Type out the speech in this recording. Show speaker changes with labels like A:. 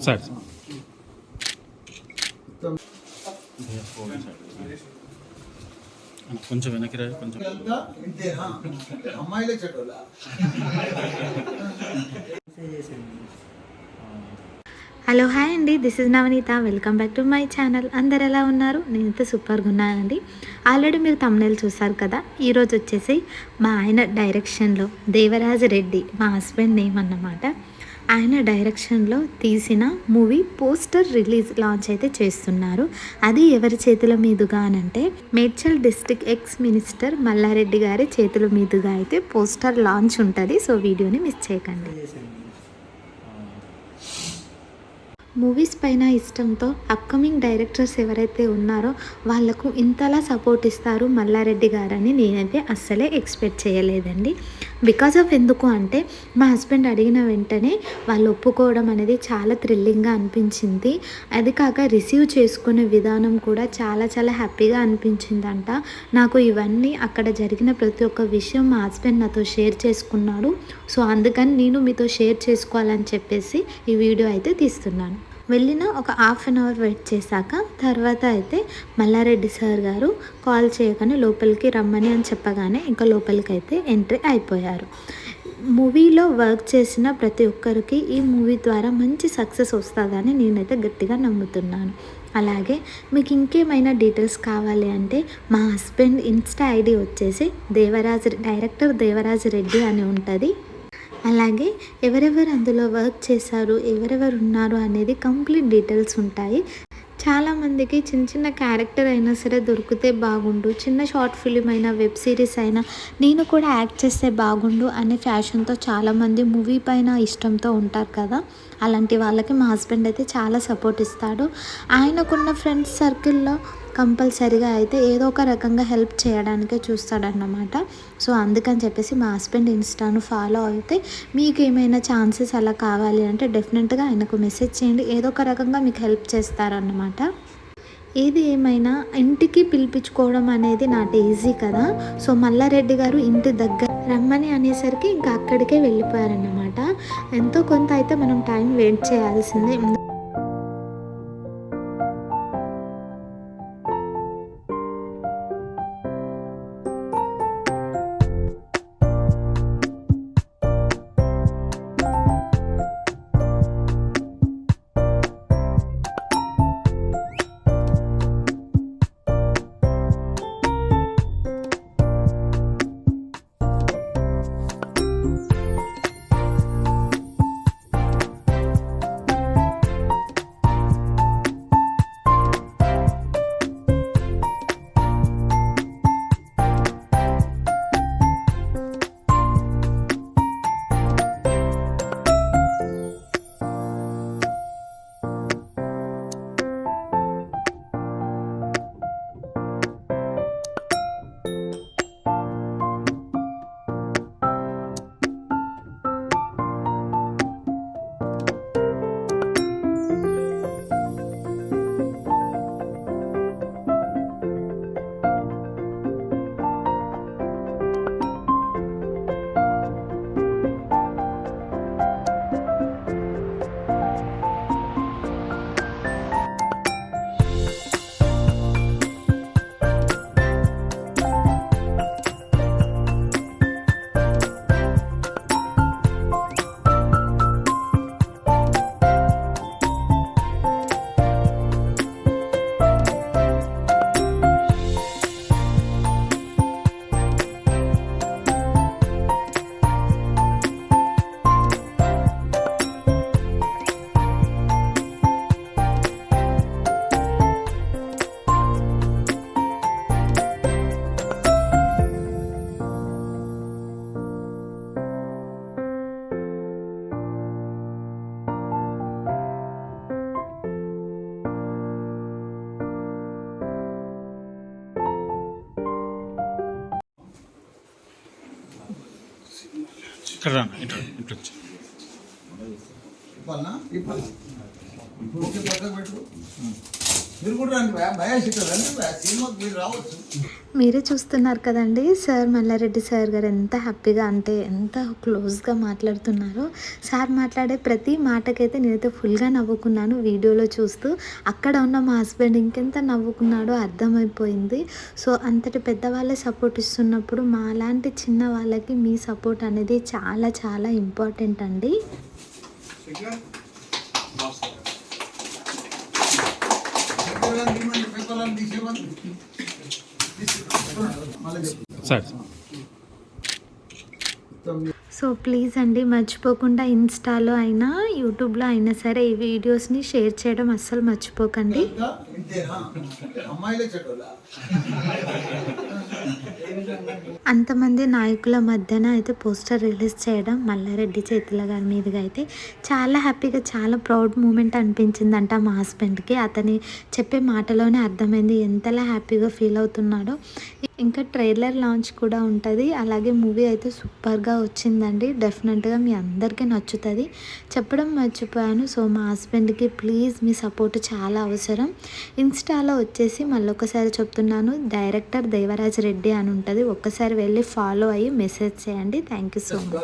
A: Sir కొంచెం వెనక్కి రా కొంచెం
B: అంతా ఇంతేనా అమ్మాయిలే చెడ్డోళ్ళ
C: హలో హాయ్ అండి this is Navaneetha welcome back to my channel అందరు ఎలా ఉన్నారు? నేనైతే సూపర్గా ఉన్నానండి ఆల్రెడీ మీరు తమ్నేల్ చూసారు కదా? ఈరోజు వచ్చేసి మా ఆయన డైరెక్షన్లో దేవరాజ రెడ్డి మా హస్బెండ్ నేమ్ అన్నమాట. ఆయన డైరెక్షన్లో తీసిన మూవీ పోస్టర్ రిలీజ్ లాంచ్ అయితే చేస్తున్నారు. అది ఎవరి చేతుల మీదుగా అనంటే Medchal district ex minister Malla Reddy గారి చేతుల మీదుగా అయితే పోస్టర్ లాంచ్ ఉంటుంది. సో వీడియోని మిస్ చేయకండి. మూవీస్ పైన ఇష్టంతో అప్కమింగ్ డైరెక్టర్స్ ఎవరైతే ఉన్నారో వాళ్ళకు ఇంతలా సపోర్ట్ ఇస్తారు మల్లారెడ్డి గారని నేనైతే అస్సలే ఎక్స్పెక్ట్ చేయలేదండి. బికాజ్ ఆఫ్ ఎందుకు అంటే మా హస్బెండ్ అడిగిన వెంటనే వాళ్ళు ఒప్పుకోవడం అనేది చాలా థ్రిల్లింగ్గా అనిపించింది. అది కాక రిసీవ్ చేసుకునే విధానం కూడా చాలా చాలా హ్యాపీగా అనిపించిందంట. నాకు ఇవన్నీ అక్కడ జరిగిన ప్రతి ఒక్క విషయం మా హస్బెండ్ నాతో షేర్ చేసుకున్నాడు. సో అందుకని నేను మీతో షేర్ చేసుకోవాలని చెప్పేసి ఈ వీడియో అయితే తీస్తున్నాను. వెళ్ళిన ఒక హాఫ్ అన్ అవర్ వెయిట్ చేశాక తర్వాత అయితే మల్లారెడ్డి సార్ గారు కాల్ చేయగానే లోపలికి రమ్మని అని చెప్పగానే ఇంకా లోపలికి అయితే ఎంట్రీ అయిపోయారు మూవీలో వర్క్ చేసిన ప్రతి ఒక్కరికి ఈ మూవీ ద్వారా మంచి సక్సెస్ వస్తుందని నేనైతే గట్టిగా నమ్ముతున్నాను. అలాగే మీకు ఇంకేమైనా డీటెయిల్స్ కావాలి అంటే మా హస్బెండ్ ఇన్స్టా ఐడి వచ్చేసి దేవరాజ్ డైరెక్టర్ దేవరాజ్ రెడ్డి అని ఉంటుంది. అలాగే ఎవరెవరు అందులో వర్క్ చేశారు ఎవరెవరు ఉన్నారు అనేది కంప్లీట్ డీటెయిల్స్ ఉంటాయి. చాలామందికి చిన్న చిన్న క్యారెక్టర్ అయినా సరే దొరికితే బాగుండు. చిన్న షార్ట్ ఫిలిం అయినా వెబ్ సిరీస్ అయినా నేను కూడా యాక్ట్ చేస్తే బాగుండు అనే ఫ్యాషన్తో చాలామంది మూవీ పైన ఇష్టంతో ఉంటారు కదా. అలాంటి వాళ్ళకి మా హస్బెండ్ అయితే చాలా సపోర్ట్ ఇస్తాడు. ఆయనకున్న ఫ్రెండ్స్ సర్కిల్లో కంపల్సరిగా అయితే ఏదో ఒక రకంగా హెల్ప్ చేయడానికే చూస్తాడన్నమాట. సో అందుకని చెప్పేసి మా హస్బెండ్ ఇన్స్టాను ఫాలో అయితే మీకు ఏమైనా ఛాన్సెస్ అలా కావాలి అంటే డెఫినెట్గా ఆయనకు మెసేజ్ చేయండి. ఏదో ఒక రకంగా మీకు హెల్ప్ చేస్తారన్నమాట. ఏది ఏమైనా ఇంటికి పిలిపించుకోవడం అనేది నాట్ ఈజీ కదా. సో మల్లారెడ్డి గారు ఇంటి దగ్గర రమ్మని అనేసరికి ఇంకా అక్కడికే వెళ్ళిపోయారన్నమాట. ఎంతో కొంత అయితే మనం టైం వెయిట్ చేయాల్సిందే.
A: ఇక్కడ రా ఇటు వచ్చి.
B: పక్కకు పెట్టు. మీరు
C: చూస్తున్నారు కదండి సార్ మల్లారెడ్డి సార్ గారు ఎంత హ్యాపీగా అంటే ఎంత క్లోజ్గా మాట్లాడుతున్నారో. సార్ మాట్లాడే ప్రతి మాటకైతే నేనైతే ఫుల్గా నవ్వుకున్నాను వీడియోలో చూస్తూ. అక్కడ ఉన్న మా హస్బెండ్ ఇంకెంత నవ్వుకున్నాడో అర్థమైపోయింది. సో అంతటి పెద్దవాళ్ళే సపోర్ట్ ఇస్తున్నప్పుడు మా లాంటి చిన్న వాళ్ళకి మీ సపోర్ట్ అనేది చాలా చాలా ఇంపార్టెంట్ అండి.
A: సార్.
C: సో ప్లీజ్ అండి మర్చిపోకుండా ఇన్స్టాలో అయినా యూట్యూబ్లో అయినా సరే ఈ వీడియోస్ని షేర్ చేయడం అస్సలు మర్చిపోకండి. అంతమంది నాయకుల మధ్యన అయితే పోస్టర్ రిలీజ్ చేయడం మల్లారెడ్డి చేతుల గారి మీదుగా అయితే చాలా హ్యాపీగా చాలా ప్రౌడ్ మూమెంట్ అనిపించిందంట మా హస్బెండ్కి. అతని చెప్పే మాటలోనే అర్థమైంది ఎంతలా హ్యాపీగా ఫీల్ అవుతున్నాడో. ఇంకా ట్రైలర్ లాంచ్ కూడా ఉంటుంది. అలాగే మూవీ అయితే సూపర్గా వచ్చిందండి. డెఫినెట్గా మీ అందరికీ నచ్చుతుంది. చెప్పడం మర్చిపోయాను. సో మా హస్బెండ్కి ప్లీజ్ మీ సపోర్ట్ చాలా అవసరం. ఇన్స్టాలో వచ్చేసి మళ్ళొకసారి చెప్తున్నాను. డైరెక్టర్ దేవరాజ్ రెడ్డి అని ఉంటుంది. ఒక్కసారి వెళ్ళి ఫాలో అయ్యి మెసేజ్ చేయండి. Thank you so much